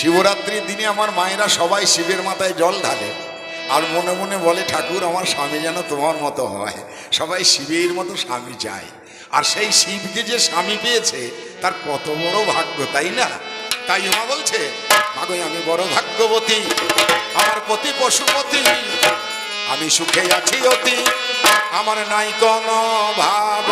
শিবরাত্রির দিনে আমার মায়েরা সবাই শিবের মাথায় জল ঢালে আর মনে মনে বলে ঠাকুর আমার স্বামী যেন তোমার মতো হয়। সবাই শিবের মতো স্বামী চায়। আর সেই শিবকে যে স্বামী পেয়েছে তার কত বড় ভাগ্য তাই না? তাই মা বলছে মাগই আমি বড় ভাগ্যবতী আমার পতি পশুপতি আমি সুখে আছি অতি। আমার নাই কোনো ভাব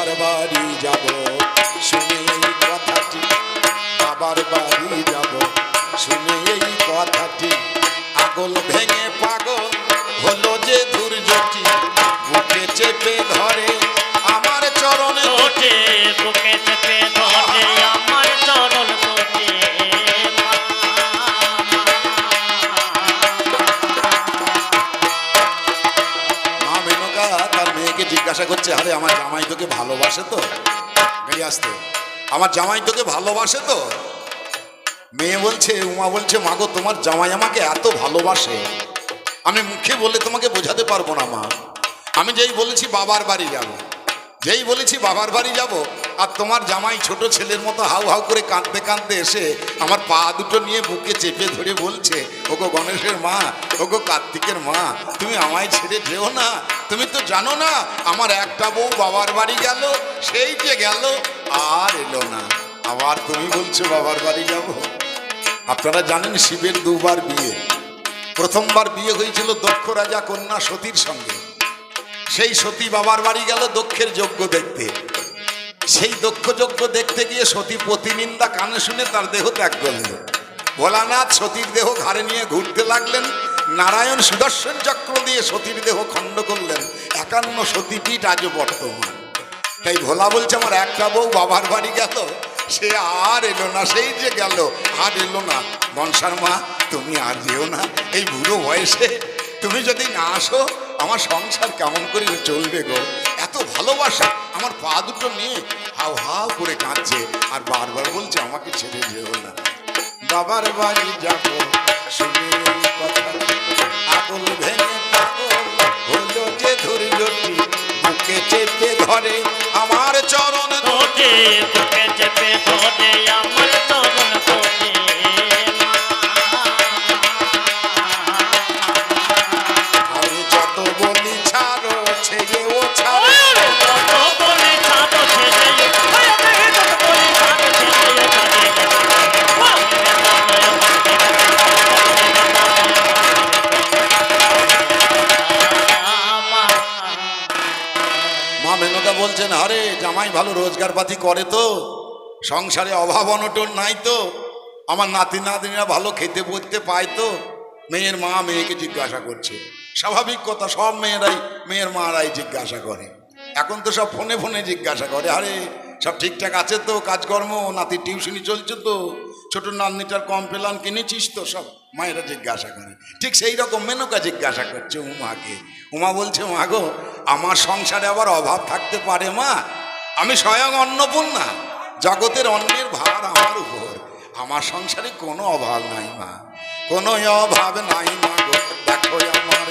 বাবার বাড়ি যাব। শুনে এই কথাটি বাবার বাড়ি যাব। শুনে এই কথাটি আগল ভেঙে তোকে ভালোবাসে তো? বেরিয়ে আসতে। আমার জামাই তোকে ভালোবাসে তো? মেয়ে বলছে, উমা বলছে মাগো তোমার জামাই আমাকে এত ভালোবাসে। আমি মুখে বলে তোমাকে বোঝাতে পারব না, মা। আমি যেই বলেছি বাবার বাড়ি যাব, যেই বলেছি বাবার বাড়ি যাব আর তোমার জামাই ছোট ছেলের মতো হাউ হাউ করে কাঁদতে কাঁদতে এসে আমার পা দুটো নিয়ে বুকে চেপে ধরে বলছে, ওগো গণেশের মা, ওগো কার্তিকের মা, তুমি আমায় ছেড়ে যেও না। তুমি তো জানো না, আমার একটা বউ বাবার বাড়ি গেল, সেই যে গেল, আর এলো না। আবার তুমি বলছো বাবার বাড়ি যাব। আপনারা জানেন শিবের দুবার বিয়ে। প্রথমবার বিয়ে হয়েছিল দক্ষ রাজা কন্যা সতীর সঙ্গে। সেই সতী বাবার বাড়ি গেল দক্ষের যোগ্য দেখতে। সেই দক্ষ যজ্ঞ দেখতে গিয়ে সতী প্রতিনিন্দা কানে শুনে তার দেহ ত্যাগ করলেন। ভোলানাথ সতীর দেহ ঘাড়ে নিয়ে ঘুরতে লাগলেন। নারায়ণ সুদর্শন চক্র দিয়ে সতীর দেহ খণ্ড করলেন। একান্ন সতীপীঠ আজও বর্তমান। তাই ভোলা বলছে, আমার একটা বউ বাবার বাড়ি গেল। সে আর এলো না, সেই যে গেল। আর এলো না। বনসার মা, তুমি আর যেও না। এই বুড়ো বয়সে তুমি যদি না আসো, আমার সংসার কেমন করে চলবে গো? এত ভালোবাসা। আমার পা দুটো নিয়ে হাও হাও করে কাঁদছে, আর বারবার বলছে, আমাকে ছেড়ে যেও না। বাবার বাড়ি যাব আগুন ভেঙে হলো যে বুকে চেপে ধরে আমার চরণ তোটে বুকে চেপে ধরে, আমার চরণ তোটে মেনকা বলছেন, আরে, জামাই ভালো রোজগার পাতি করে তো। সংসারে অভাব অনটন নাই তো। আমার নাতি নাতিরা ভালো খেতে পড়তে পায় তো। মেয়ের মা মেয়েকে জিজ্ঞাসা করছে। স্বাভাবিক কথা, সব মেয়েরাই, মেয়ের মারাই জিজ্ঞাসা করে। এখন তো সব ফোনে ফোনে জিজ্ঞাসা করে, আরে, সব ঠিকঠাক আছে তো কাজকর্ম? নাতি টিউশনি চলছে তো। ছোট নাতনিটার কমপ্লেন কিনেছিস তো সব? মায়েরা জিজ্ঞাসা করে, ঠিক সেই রকম মেনকা জিজ্ঞাসা করছে উমাকে। উমা বলছে, মা গো, আমার সংসারে আবার অভাব থাকতে পারে, মা। আমি স্বয়ং অন্নপূর্ণা, জগতের অন্নের ভার আমার উপর। আমার সংসারে কোনো অভাব নাই, মা। কোনো অভাব নাই, মা গো। দেখো আমার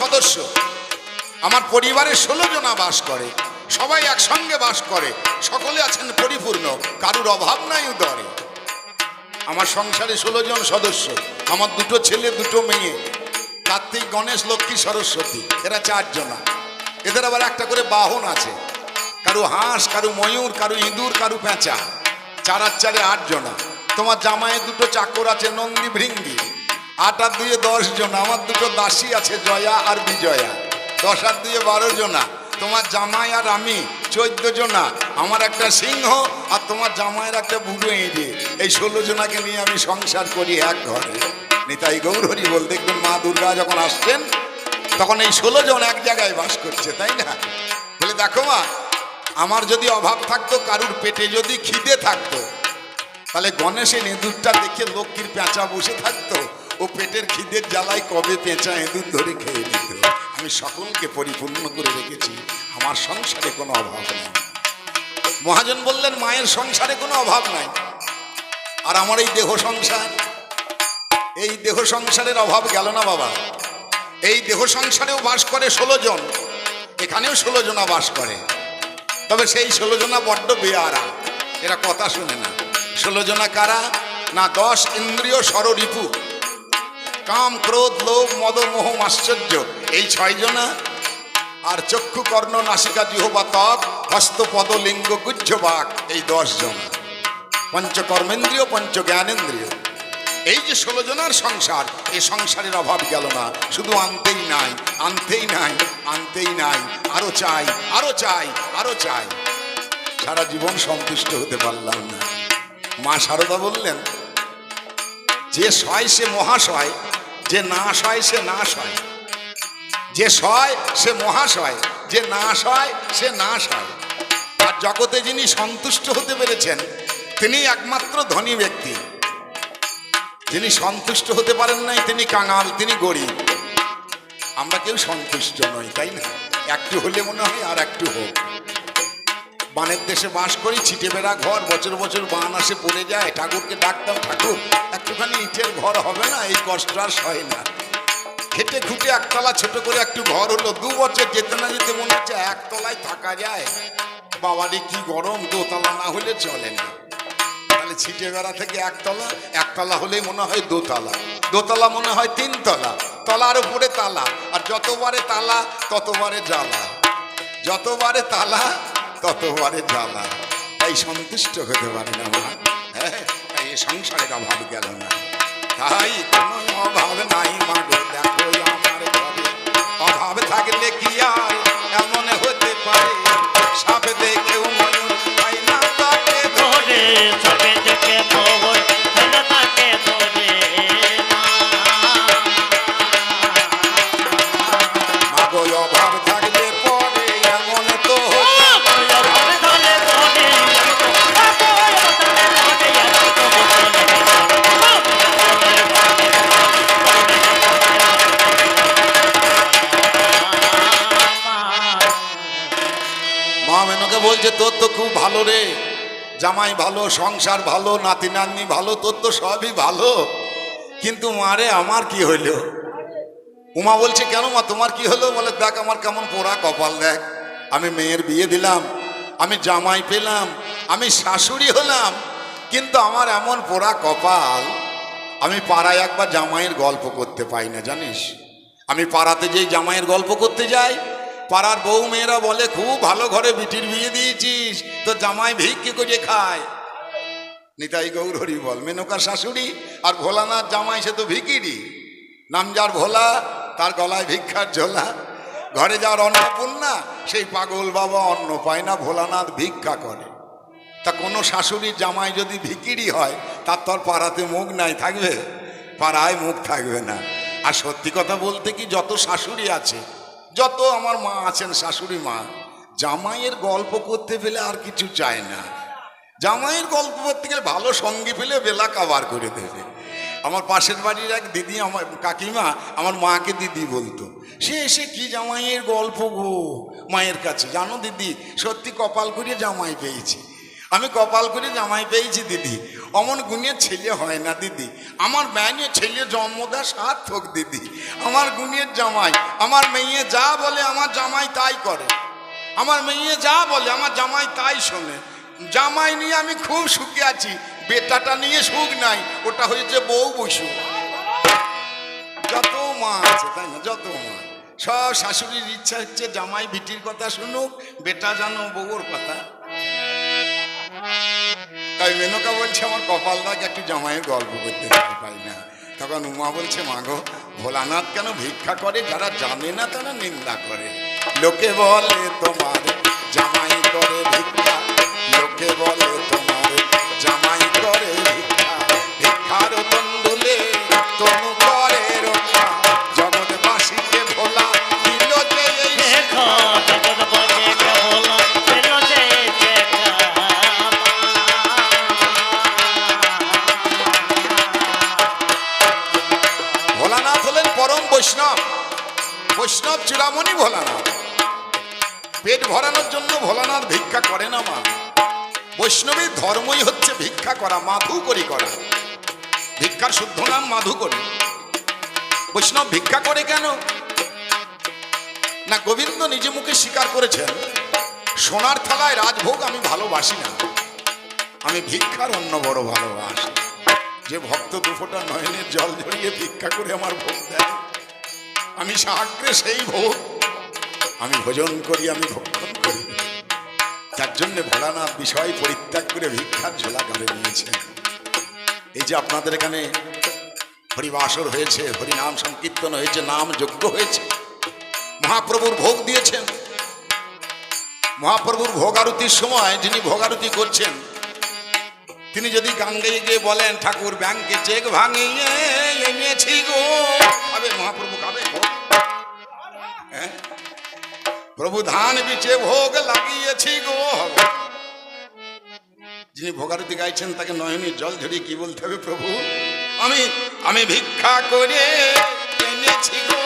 সদস্য। আমার পরিবারে ষোলো জনা বাস করে, সবাই একসঙ্গে বাস করে, সকলে আছেন পরিপূর্ণ, কারুর অভাব নাই উদরে। আমার সংসারে ষোলো জন সদস্য, আমার দুটো ছেলে, দুটো মেয়ে, কার্তিক, গণেশ, লক্ষ্মী, সরস্বতী, এরা চারজনা এদের আবার একটা করে বাহন আছে, কারু হাঁস, কারু ময়ূর, কারু ইঁদুর, কারু পেঁচা। চার আর চারে আটজনা তোমার জামাইয়ের দুটো চাকর আছে, নন্দী, ভৃঙ্গি। আট আর দুয়ে দশ জন, আমার দুটো দাসী আছে, জয়া আর বিজয়া। দশ আর দুয়ে বারো জনা, তোমার জামাই আর আমি চোদ্দ জনা। আমার একটা সিংহ আর তোমার জামাইয়ের একটা বুড়ো এঁড়ে এই ষোলো জনাকে নিয়ে আমি সংসার করি এক ঘরে। নিতাই গৌরহরি বল, দেখবেন মা দুর্গা যখন আসছেন, তখন এই ষোলো জন এক জায়গায় বাস করছে, তাই না? বলে, দেখো মা, আমার যদি অভাব থাকতো, কারুর পেটে যদি খিদে থাকতো, তাহলে গণেশের এঁদুরটা দেখে লক্ষ্মীর পেঁচা বসে থাকতো। ও পেটের খিদের জ্বালায় কবে পেঁচা এঁদুর ধরে খেয়ে নিত। আমি সকলকে পরিপূর্ণ করে রেখেছি, আমার সংসারে কোনো অভাব নেই। মহাজন বললেন, মায়ের সংসারে কোনো অভাব নাই। আর আমার এই দেহ সংসার, এই দেহ সংসারের অভাব গেল না বাবা। এই দেহ সংসারেও বাস করে ষোলো জন, এখানেও ষোলো জনা বাস করে। তবে সেই ষোলো জনা বড্ড বেয়ারা, এরা কথা শুনে না। ষোলো জনা কারা? না দশ ইন্দ্রিয় ষড়রিপু কাম, ক্রোধ, লোভ মদ মোহ আশ্চর্য। এই ছয় জনা আর চক্ষু কর্ণ নাসিকা, জিহবা, ত্বক, হস্ত, পদ, লিঙ্গ গুজ্জ বাক, এই দশ জনা পঞ্চকর্মেন্দ্রিয় পঞ্চ জ্ঞানেন্দ্রিয় এই যে ষোলো জনার সংসার এই সংসারের অভাব গেল না। শুধু আনতেই নাই আনতেই নাই আনতেই নাই। আরও চাই আরও চাই আরও চাই। সারা জীবন সন্তুষ্ট হতে পারলাম না। মা সারদা বললেন, যে সয় সে মহাশয় যে না সয় সে না সয় যে সয়, সে মহাশয় যে না সয়, সে না সয়। আর জগতে যিনি সন্তুষ্ট হতে পেরেছেন, তিনি একমাত্র ধনী ব্যক্তি। যিনি সন্তুষ্ট হতে পারেন নাই, তিনি কাঙাল, তিনি গরিব। আমরা কেউ সন্তুষ্ট নই, তাই না? একটু হলে মনে হয় আর একটু হোক। বানের দেশে বাস করি, ছিটে বেড়া ঘর, বছর বছর বান আসে, পড়ে যায়। ঠাকুরকে ডাকতাম, ঠাকুর, একটুখানি ইটের ঘর হবে না? এই কষ্ট আর সয় না। খেটে খুঁটে একতলা ছোট করে একটু ঘর হলো। দু বছর যেতে না যেতে মনে হচ্ছে একতলায় থাকা যায়। বাবারে, কি গরম, দোতলা না হলে চলে না। তাহলে ছিটে বেড়া থেকে একতলা একতলা হলেই মনে হয় দোতলা। দোতলা মনে হয় তিনতলা, তলার উপরে তালা। আর যতবারে তালা, ততবারে জ্বালা। যতবারে তালা ততবারে জ্বালা। তাই সন্তুষ্ট হতে পারে না মা। হ্যাঁ তাই সংসারের অভাব গেল না। তাই কোনো অভাব নাই মা গো, দেখো আমার ঘরে। অভাব থাকলে কি আর এমন হতে পারে? সাপ দেখেও জামাই ভালো, সংসার ভালো, নাতি নাতনি ভালো, তোর তো সবই ভালো। কিন্তু মারে আমার কি হইল? উমা বলছে, কেন মা, তোমার কি হলো? বলে, দেখ, আমার কেমন পোড়া কপাল, দেখ। আমি মেয়ের বিয়ে দিলাম, আমি জামাই পেলাম, আমি শাশুড়ি হলাম, কিন্তু আমার এমন পোড়া কপাল, আমি পাড়ায় একবার জামাইয়ের গল্প করতে পাই না, জানিস? আমি পাড়াতে যেই জামাইয়ের গল্প করতে যাই পাড়ার বউ মেয়েরা বলে, খুব ভালো ঘরে বিটির বিয়ে দিয়েছিস, তো জামাই ভিক্ষে করে খায়। নিতাই গৌর হরি বল মেনকার শাশুড়ি আর ভোলানাথ জামাই সে তো ভিকিরি। নাম যার ভোলা, তার গলায় ভিক্ষার ঝোলা। ঘরে যার অন্নপূর্ণা, সেই পাগল বাবা অন্ন পায় না, ভোলানাথ ভিক্ষা করে। তা কোনো শাশুড়ির জামাই যদি ভিকিরি হয়, তার তো আর পাড়াতে মুখ নাই থাকবে, পাড়ায় মুখ থাকবে না। আর সত্যি কথা বলতে কি, যত শাশুড়ি আছে যত আমার মা আছেন শাশুড়ি মা, জামাইয়ের গল্প করতে পেলে আর কিছু চায় না। জামাইয়ের গল্প করতে গেলে ভালো সঙ্গী পেলে বেলা কাবার করে দেবে। আমার পাশের বাড়ির এক দিদি আমার কাকিমা আমার মাকে দিদি বলতো, সে এসে কি জামাইয়ের গল্প গো মায়ের কাছে? জানো দিদি, সত্যি কপাল করিয়ে জামাই পেয়েছি। আমি কপাল করে জামাই পেয়েছি, দিদি। অমন গুণের ছেলে হয় না, দিদি। আমার ব্যানে ছেলে জন্মদা সার্থক, দিদি। আমার গুণের জামাই, আমার মেয়ে যা বলে আমার জামাই তাই করে। আমার মেয়ে যা বলে আমার জামাই তাই শোনে। জামাই নিয়ে আমি খুব সুখে আছি। বেটাটা নিয়ে সুখ নাই, ওটা হয়েছে বউ বসু। যত মা আছে, তাই না? যত মা। সব শাশুড়ির ইচ্ছা হচ্ছে জামাই বিটির কথা শুনুক, বেটা জানো বউর কথা। তাই মেনকা বলছে, আমার কপাল দাগ একটু জামাইয়ের গল্প করতে পাই না। তখন উমা বলছে মাগো ভোলানাথ কেন ভিক্ষা করে? যারা জানে না, তারা নিন্দা করে। লোকে বলে, তোমার জামাই করে ভিক্ষা ভালোবাসি না। আমি ভিক্ষার অন্য বড় ভালোবাসি। যে ভক্ত দুফোটা নয়নের জল ঝরিয়ে ভিক্ষা করে আমার ভোগ দেয়, আমি সাগ্রে সেই ভোগ। আমি ভোজন করি, আমি ভক্ষণ করি। তার জন্য ভোলানাথ বিষয় পরিত্যাগ করে ভিক্ষার ঝোলা করে নিয়েছে। এই যে আপনাদের এখানে হরিবাসর হয়েছে, হরিনাম সংকীর্তন হয়েছে, নাম যজ্ঞ হয়েছে, মহাপ্রভুর ভোগ দিয়েছেন। মহাপ্রভুর ভোগ আরতির সময় যিনি ভোগ আরতি করছেন, তিনি যদি গান গেয়ে গিয়ে বলেন, ঠাকুর ব্যাংকে চেক ভাঙিয়ে গো। খাবে মহাপ্রভু খাবে হ্যাঁ? প্রভু ধান বিচে ভোগ লাগিয়েছি গো। হবে যিনি ভোগারতি গাইছেন, তাকে নয়নের জল ঝরিয়ে কি বলতে হবে প্রভু? আমি আমি ভিক্ষা করে এনেছি গো।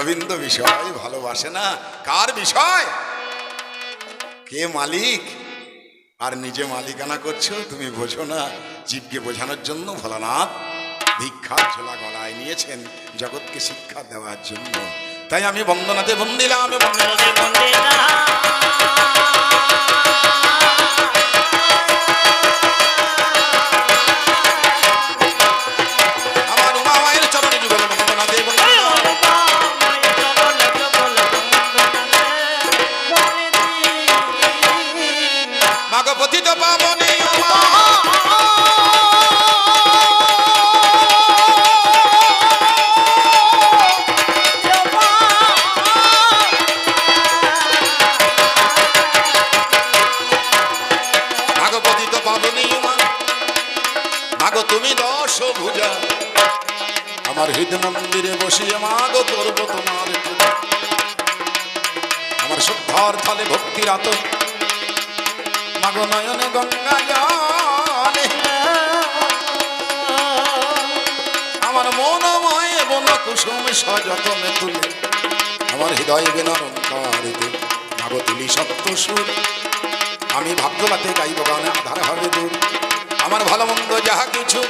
গোবিন্দ বিষয় ভালোবাসে না। কার বিষয়? কে মালিক? আর নিজে মালিকানা করছ, তুমি বোঝো না। জীবকে বোঝানোর জন্য ভোলানাথ ভিক্ষা ছোলা গলায় নিয়েছেন জগৎকে শিক্ষা দেওয়ার জন্য। তাই আমি বন্দনাতে বন্দিলাম বন্দনাতে বন্দে মন্দিরে করব তোমার আমার শুদ্ধার থালে ভক্তির আত মাগ নয়নে গঙ্গা জলে আমার মনময় বন কুসুম সযতনে তুলে। আমার হৃদয় বিনরণ মাগ তুলি সত্য সুর। আমি ভাগ্যবাতে গাইব গানে আধার হবে দূর। আমার ভালো মন্দ যাহা কিছু,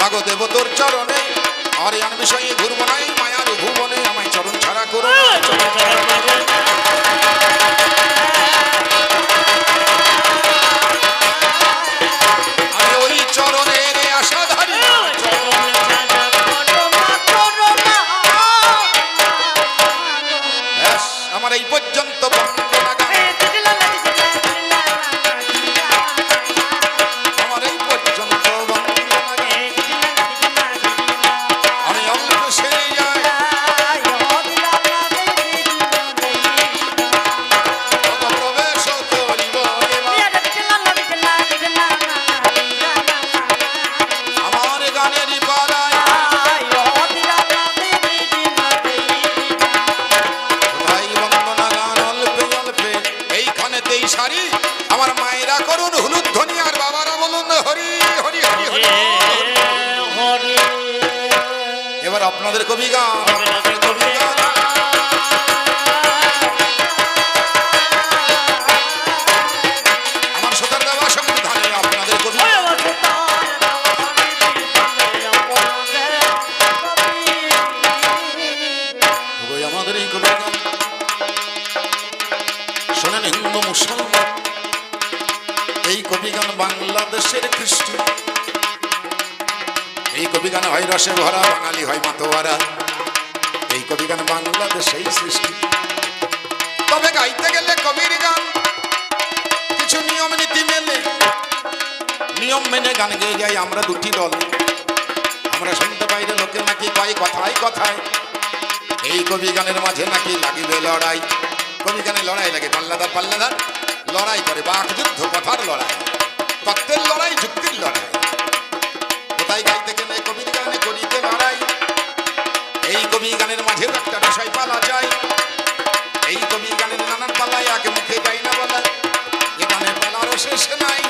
মাগ দেব তোর চরণে। আর বিষয়ে ঘুরবো নাই মায়ার ভুবনে আমায় চরণ ছাড়া করো। রসে ভরা বাঙালি হয় মাতোয়ারা। এই কবি গান বাংলাদেশেই সৃষ্টি। তবে গাইতে গেলে কবির গান, কিছু নিয়ম নীতি মেনে। নিয়ম মেনে গান গেয়ে যাই আমরা দুটি দল। আমরা শুনতে পাইলে লোকে নাকি কয় কথায় কথায়। এই কবি গানের মাঝে নাকি লাগিবে লড়াই। কবি গানে লড়াই লাগে পাল্লাদার পাল্লাদার লড়াই করে বাক যুদ্ধ কথার লড়াই। তত্ত্বের লড়াই, যুক্তির লড়াই। কোথায় গাইতে কবি গানের মাঝেও একটা বিষয় পালা যায়। এই কবি গানের নানান পালায় আগে মুখে গাই না বলা। এ গানের পালারও শেষ নাই।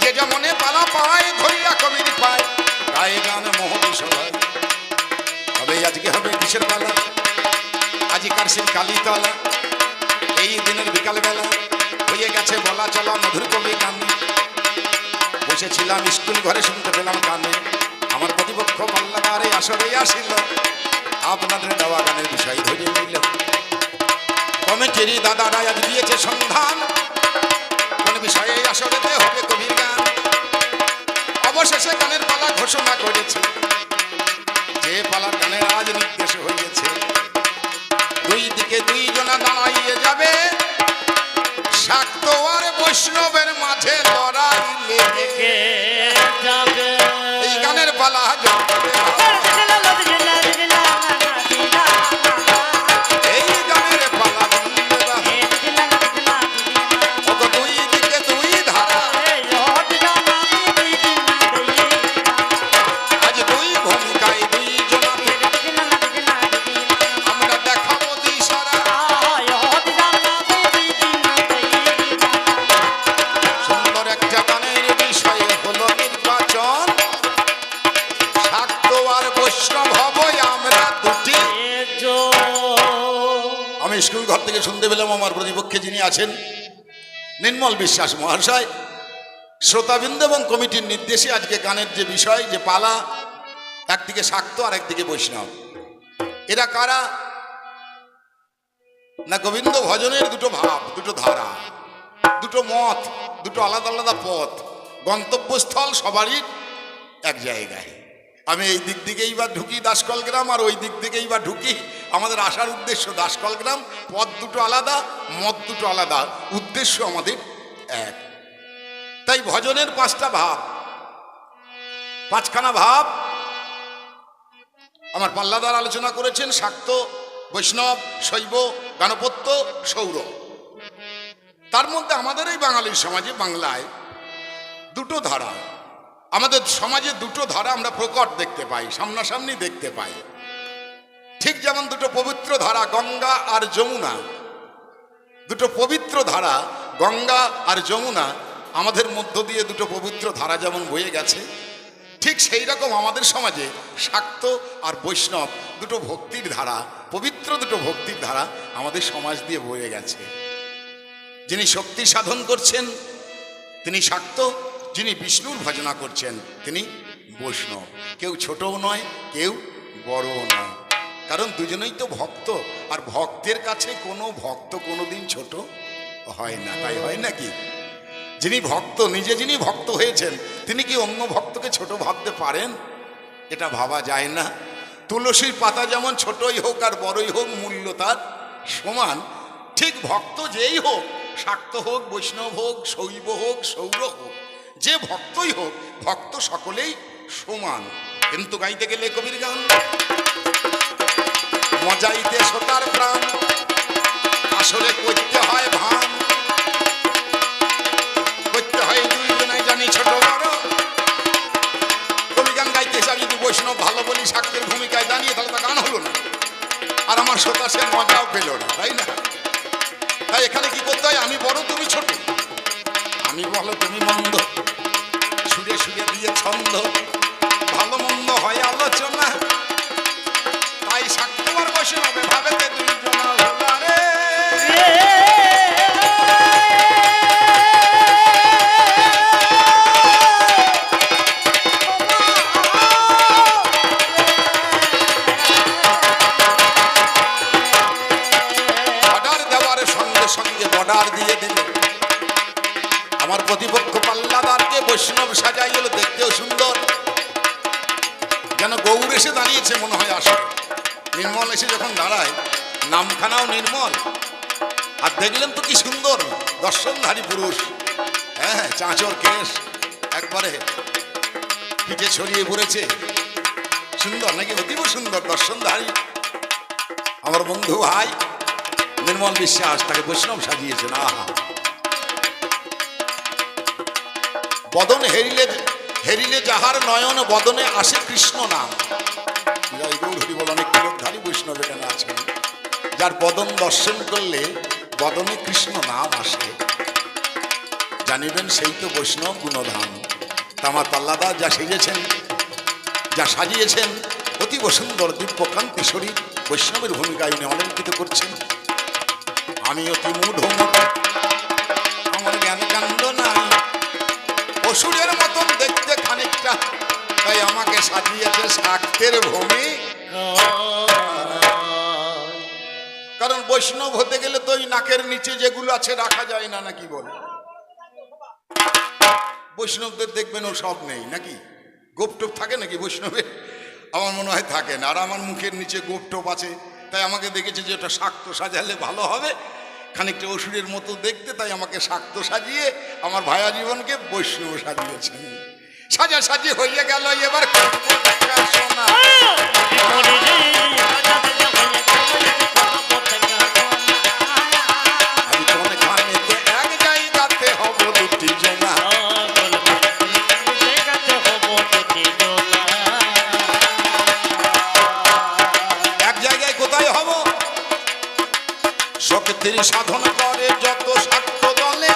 যে যেমনে পালা পায়, ধরিয়া কবির পায়। গায়ে গান মোহনী সবাই তবে আজকে হবে কিসের পালা? আজি কারসির কালীতলা? এই দিনের বিকালবেলা হয়ে গেছে বলা চলা মধুর কবি গান। বসেছিলাম স্কুল ঘরে শুনতে পেলাম কানে। আমার প্রতিপক্ষ পাল্লাবারে আসরে আসিল। আপনাদের দেওয়া গানের বিষয় ধরে নিল। কমিটির দাদারা আজ দিয়েছে সন্ধান। কোন বিষয়ে আসরেতে হবে কবির গান। অবশেষে গানের পালা ঘোষণা করেছে। যে পালার গানের আজ নির্দেশ হয়েছে। দুই দিকে দুই জনা দাঁড়াইয়ে যাবে। শাক্ত আর বৈষ্ণবের মাঝে লড়াই লেগে। আছেন নির্মল বিশ্বাস মহাশয়। শ্রোতাবৃন্দ এবং কমিটির নির্দেশে আজকে গানের যে বিষয়, যে পালা, একদিকে শাক্ত আর একদিকে বৈষ্ণব। এরা কারা? না গোবিন্দ ভজনের দুটো ভাব, দুটো ধারা, দুটো মত, দুটো আলাদা আলাদা পথ, গন্তব্যস্থল সবারই এক জায়গায়। আমি এই দিক দিকেই বা ঢুকি দাসকল গ্রাম, আর ওই দিক দিকেই বা ঢুকি আমাদের আসার উদ্দেশ্য দাসকল গ্রাম, পথ দুটো আলাদা মদ দুটো আলাদা, উদ্দেশ্য আমাদের এক। তাই ভজনের পাঁচটা ভাব। পাঁচখানা ভাব। আমার পাল্লাদার আলোচনা করেছেন শাক্ত, বৈষ্ণব, শৈব, গণপত্য, সৌর। তার মধ্যে আমাদের এই বাঙালির সমাজে, বাংলায় দুটো ধারা। আমাদের সমাজে দুটো ধারা আমরা প্রকট দেখতে পাই, সামনাসামনি দেখতে পাই। ঠিক যেমন দুটো পবিত্র ধারা, গঙ্গা আর যমুনা। দুটো পবিত্র ধারা, গঙ্গা আর যমুনা, আমাদের মধ্য দিয়ে দুটো পবিত্র ধারা যেমন বয়ে গেছে, ঠিক সেই রকম আমাদের সমাজে শাক্ত আর বৈষ্ণব দুটো ভক্তির ধারা, পবিত্র দুটো ভক্তির ধারা আমাদের সমাজ দিয়ে বয়ে গেছে। যিনি শক্তি সাধন করছেন, তিনি শাক্ত, যিনি বিষ্ণুর ভজনা করছেন, তিনি বৈষ্ণব। কেউ ছোটও নয়, কেউ বড়ও নয়। কারণ দুজনেই তো ভক্ত। আর ভক্তের কাছে কোনো ভক্ত কোনোদিন ছোট হয় না, তাই হয় নাকি? যিনি ভক্ত, নিজে যিনি ভক্ত হয়েছেন, তিনি কি অন্য ভক্তকে ছোট ভাবতে পারেন? এটা ভাবা যায় না। তুলসীর পাতা যেমন ছোটই হোক আর বড়ই হোক, মূল্য তার সমান। ঠিক ভক্ত যেই হোক, শাক্ত হোক, বৈষ্ণব হোক, শৈব হোক, সৌর হোক, যে ভক্তই হোক, ভক্ত সকলেই সমান। কিন্তু গাইতে গেলে কবির গান মজাইতে সোতার প্রাণ। আসলে করতে হয় ভান। করতে হয় দুইজনাই জানি ছোট বড়। কবি গান গাইতে আমি যদি বৈষ্ণব ভালো বলি শাক্তের ভূমিকায় দাঁড়িয়ে তাহলে তো গান হলো না। আর আমার শ্রোতা সে মজাও পেল না, তাই না? তাই এখানে কি করতে হয়? আমি বড়, তুমি ছোট। আমি বলো তুমি মন্দ। সুরে সুরে দিয়ে ছন্দ। ভালো মন্দ হয় আলোচনা নির্মল এসে যখন দাঁড়ায়, নামখানাও নির্মল। আর দেখলেন তো কি সুন্দর, দর্শনধারী পুরুষ। হ্যাঁ চাঁচর কেশ একবারে পিঠে ছড়িয়ে পড়েছে। সুন্দর নাকি? অতীব সুন্দর দর্শনধারী। আমার বন্ধু ভাই, নির্মল বিশ্বাস তাকে বৈষ্ণব সাজিয়েছে না বদন হেরিলে হেরিলে যাহার নয়ন, বদনে আসে কৃষ্ণ নাম। জয় গৌর হরি বল অনেক তিলকধারী বৈষ্ণব এখানে আছেন যার বদন দর্শন করলে বদনে কৃষ্ণ নাম আসে। জানিবেন সেই তো বৈষ্ণব গুণধাম। তা আমার পাল্লাদা যা সেজেছেন, যা সাজিয়েছেন, অতীব সুন্দর দিব্যকান্তি শরীর বৈষ্ণবের ভূমিকায় উনি অলঙ্কিত করছেন। আমি অতি মূঢ় আমার জ্ঞান কাণ্ড নাই অসুরের মতন দেখতে খানিকটা, তাই আমাকে সাজিয়েছে শাক্তের ভূমি। বৈষ্ণব হতে গেলে তো ওই নাকের নিচে যেগুলো আছে রাখা যায় না, নাকি বলে? বৈষ্ণবদের দেখবেন ও সব নেই, নাকি? গোপটোপ থাকে নাকি বৈষ্ণবের আমার মনে হয় থাকে না। আর আমার মুখের নিচে গোপটোপ আছে, তাই আমাকে দেখেছে যে ওটা শাক্ত সাজালে ভালো হবে। খানিকটা অসুরের মতো দেখতে, তাই আমাকে শাক্ত সাজিয়ে আমার ভায়া জীবনকে বৈষ্ণব সাজিয়েছেন। সাজা সাজি হয়ে গেল, এবার শোনা। সাধন করে যত সাক্ষ্য দলে।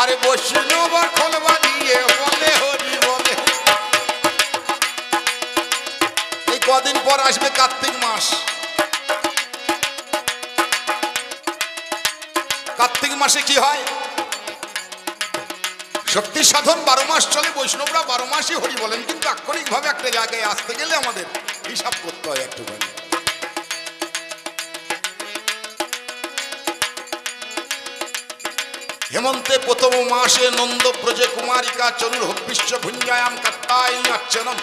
আরে বৈষ্ণব খোলবা দিয়ে বলে, হরি বলে। এই কদিন পর আসবে কার্তিক মাস। কার্তিক মাসে কি হয়? শক্তি সাধন বারো মাস চলে, বৈষ্ণবরা বারো মাসই হরি বলেন। কিন্তু আক্ষরিকভাবে একটা জায়গায় আসতে গেলে আমাদের হিসাব করতে হয় একটুখানি। হেমন্তে প্রথম মাসে নন্দ ব্রজে কুমারিকা চরুর বিশ্ব ভুঞ্জায়াম কাত্তায়ী অর্চনম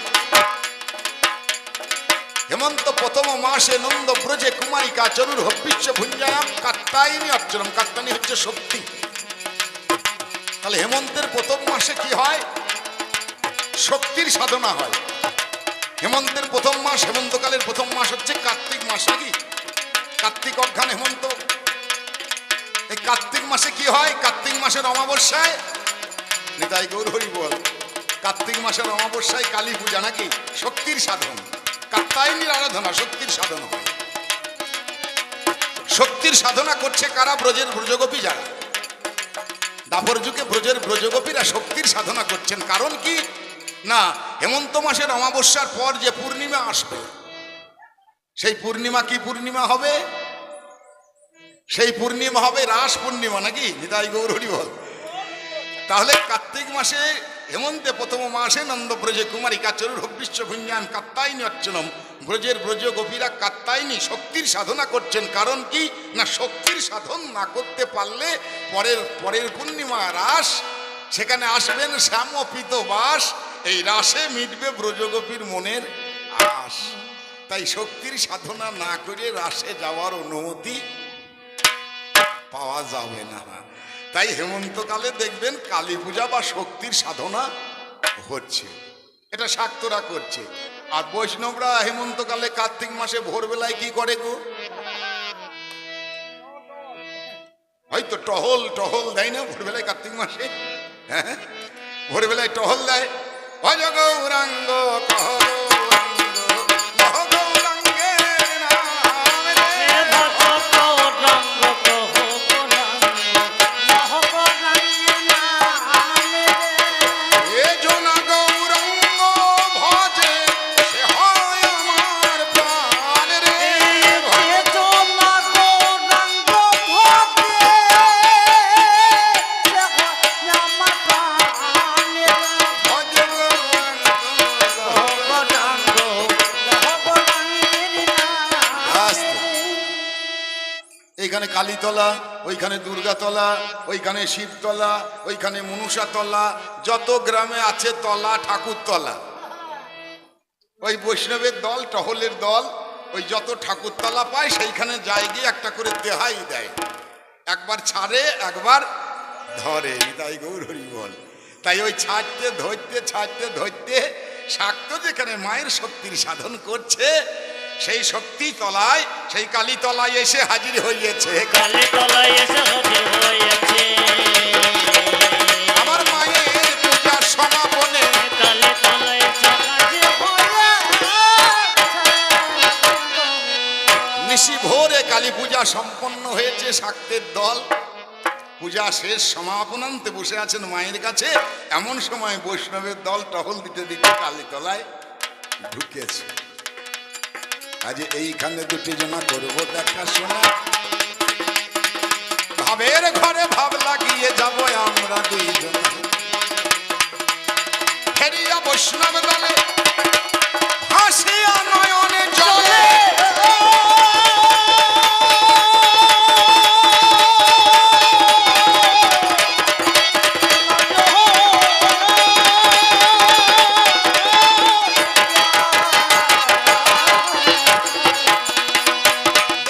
হেমন্ত প্রথম মাসে নন্দ ব্রজে কুমারিকা চরুর বিশ্ব ভুঞ্জায়াম কাত্তায়নী অর্চনম কাত্তানি হচ্ছে শক্তি তাহলে হেমন্তের প্রথম মাসে কি হয়? শক্তির সাধনা হয়। হেমন্তের প্রথম মাস, হেমন্তকালের প্রথম মাস হচ্ছে কার্তিক মাস নাকি? কার্তিক অজ্ঞান হেমন্ত। এই কার্তিক মাসে কি হয়? কার্তিক মাসের অমাবস্যায়? নিতাই গৌর হরি বল, কার্তিক মাসের অমাবস্যায় কালী পূজা নাকি শক্তির সাধন? কাত্তায়নীর আরাধনা শক্তির সাধন হয়। শক্তির সাধনা করছে কারা? ব্রজের ব্রজগোপী যারা। দাপর যুগে ব্রজের ব্রজগোপীরা শক্তির সাধনা করছেন। কারণ কি? না, হেমন্ত মাসের অমাবস্যার পর যে পূর্ণিমা আসবে, সেই পূর্ণিমা কি পূর্ণিমা হবে? সেই পূর্ণিমা হবে রাস পূর্ণিমা নাকি? নিতাই গৌরী বল। তাহলে কার্তিক মাসে হেমন্তে প্রথম মাসে নন্দ ব্রজে কুমারী কাচরুর বিশ্ব ভুঞ্জান কাত্তায়নী অর্চনম। ব্রজের ব্রজ গোপীরা কাত্তায়নী শক্তির সাধনা করছেন। কারণ কি? না, শক্তির সাধন না করতে পারলে পরের পরের পূর্ণিমা রাস, সেখানে আসবেন শ্যাম শ্যামপিত বাস, এই রাসে মিটবে ব্রজগোপীর মনের আশ তাই শক্তির সাধনা না করে রাসে যাওয়ার অনুমতি যাবে না। তাই হেমন্তকালে দেখবেন কালী পূজা বা শক্তির সাধনা হচ্ছে। এটা শাক্তরা করছে। আর বৈষ্ণবরা হেমন্তকালে কার্তিক মাসে ভোরবেলায় কি করে গো? হয়তো টহল টহল দেয় না ভোরবেলায় কার্তিক মাসে? হ্যাঁ? ভোরবেলায় টহল দেয়। ভজ গৌরাঙ্গ এইখানে কালীতলা, ওইখানে দুর্গাতলা, ওইখানে শিবতলা, ওইখানে মনুষাতলা, যত গ্রামে আছে তলা, ঠাকুরতলা। ওই বৈষ্ণবের দল, টহলের দল, ওই যত ঠাকুরতলা পায়, সেইখানে যায় গিয়ে একটা করে দেহাই দেয়। একবার ছাড়ে, একবার ধরে। তাই গৌর হরি বল। তাই ওই ছাড়তে, ধরতে ছাড়তে, ধরতে, শাক্ত যেখানে মায়ের শক্তির সাধন করছে সেই শক্তি তলায় সেই কালী তলায় এসে হাজির হইয়েছে। কালী তলায় এসে হাজির হয়েছে আমার মায়ের পূজার সমাপনে কালী তলায় এসে হাজির হয়েছে নিশি ভোরে কালী পূজা সম্পন্ন হয়েছে শাক্তের দল। পূজা শেষ সমাপনান্তে বসে আছেন মায়ের কাছে। এমন সময় বৈষ্ণবের দল টহল দিতে দিতে কালীতলায় ঢুকেছে। আজ এইখানে দুটি জমা করব দেখাশোনা। ভাবের ঘরে ভাব লাগিয়ে যাব আমরা দুইজন। বৈষ্ণব দলে হাসিয়া